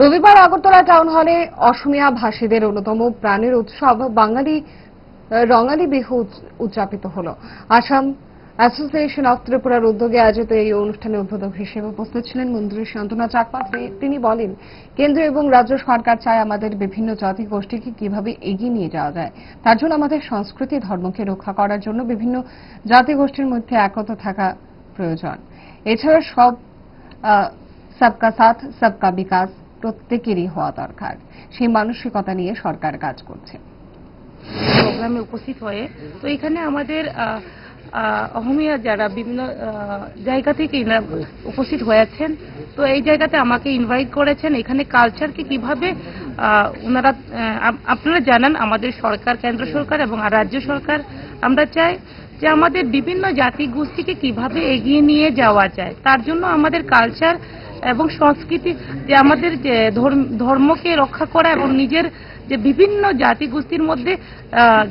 রবিবার আগরতলা টাউন হলে অসমিয়া ভাষীদের অন্যতম প্রাণের উৎসব বাঙালি রঙালী বিহু উদ- উদযাপিত হল। আসাম অ্যাসোসিয়েশন অফ ত্রিপুরার উদ্যোগে আয়োজিত এই অনুষ্ঠানে উদ্বোধক হিসেবে উপস্থিত ছিলেন মন্ত্রী শান্তনা চাকমা তিনি বলেন, কেন্দ্র এবং রাজ্য সরকার চায় আমাদের বিভিন্ন জাতি গোষ্ঠীকে কীভাবে এগিয়ে নিয়ে যাওয়া যায়। তার জন্য আমাদের সংস্কৃতি, ধর্মকে রক্ষা করার জন্য বিভিন্ন জাতি গোষ্ঠীর মধ্যে একতা থাকা প্রয়োজন। এছাড়া সব সবকা সাথ, সবকা বিকাশ প্রত্যেকেরই হওয়া দরকার। সেই মানসিকতা নিয়ে সরকার কাজ করছে। প্রোগ্রামে উপস্থিত হয়ে, তো এখানে আমাদের অহমিয়া যারা বিভিন্ন জায়গা থেকে উপস্থিত হয়েছেন, তো এই জায়গাতে আমাকে ইনভাইট করেছেন। এখানে কালচারকে কীভাবে ওনারা আপনারা জানান, আমাদের সরকার, কেন্দ্র সরকার এবং রাজ্য সরকার আমরা চাই যে আমাদের বিভিন্ন জাতি গোষ্ঠীকে কীভাবে এগিয়ে নিয়ে যাওয়া যায়। তার জন্য আমাদের কালচার এবং সংস্কৃতি যে আমাদের যে ধর্ম- ধর্মকে রক্ষা করা এবং নিজের যে বিভিন্ন জাতি গোষ্ঠীর মধ্যে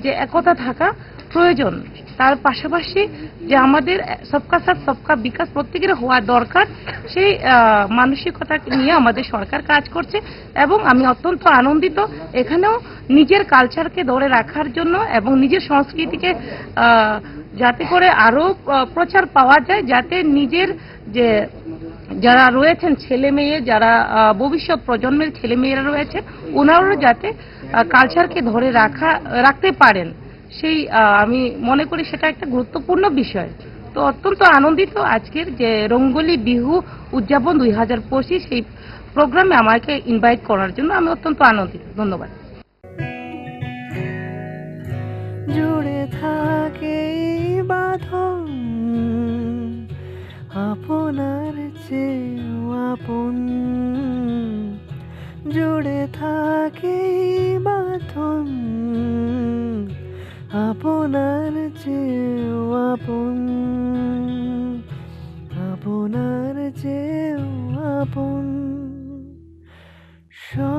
যে একতা থাকা প্রয়োজন। তার পাশাপাশি যে আমাদের সবকা সাথ সবকা বিকাশ প্রত্যেকের হওয়া দরকার সেই মানসিকতা নিয়ে আমাদের সরকার কাজ করছে এবং আমি অত্যন্ত আনন্দিত এখানেও নিজের কালচারকে ধরে রাখার জন্য এবং নিজের সংস্কৃতিকে যাতে করে আরও আহ, প্রচার পাওয়া যায় যাতে নিজের যে যারা রয়েছেন ছেলে মেয়ে, যারা ভবিষ্যৎ প্রজন্মের ছেলে মেয়েরা রয়েছেন ওনারাও যাতে কালচারকে ধরে রাখা, রাখতে পারেন। সেই আমি মনে করি সেটা একটা গুরুত্বপূর্ণ বিষয়। তো অত্যন্ত আনন্দিত আজকের যে রঙ্গোলি বিহু উদযাপন দুই হাজার পঁচিশ সেই প্রোগ্রামে আমাকে ইনভাইট করার জন্য আমি অত্যন্ত আনন্দিত। ধন্যবাদ। জুড়ে থাকে আপনার চেয়েও আপন। জুড়ে থাকে বাথন আপনার চেয়েও আপন। আপনার চেয়েও আপন। সব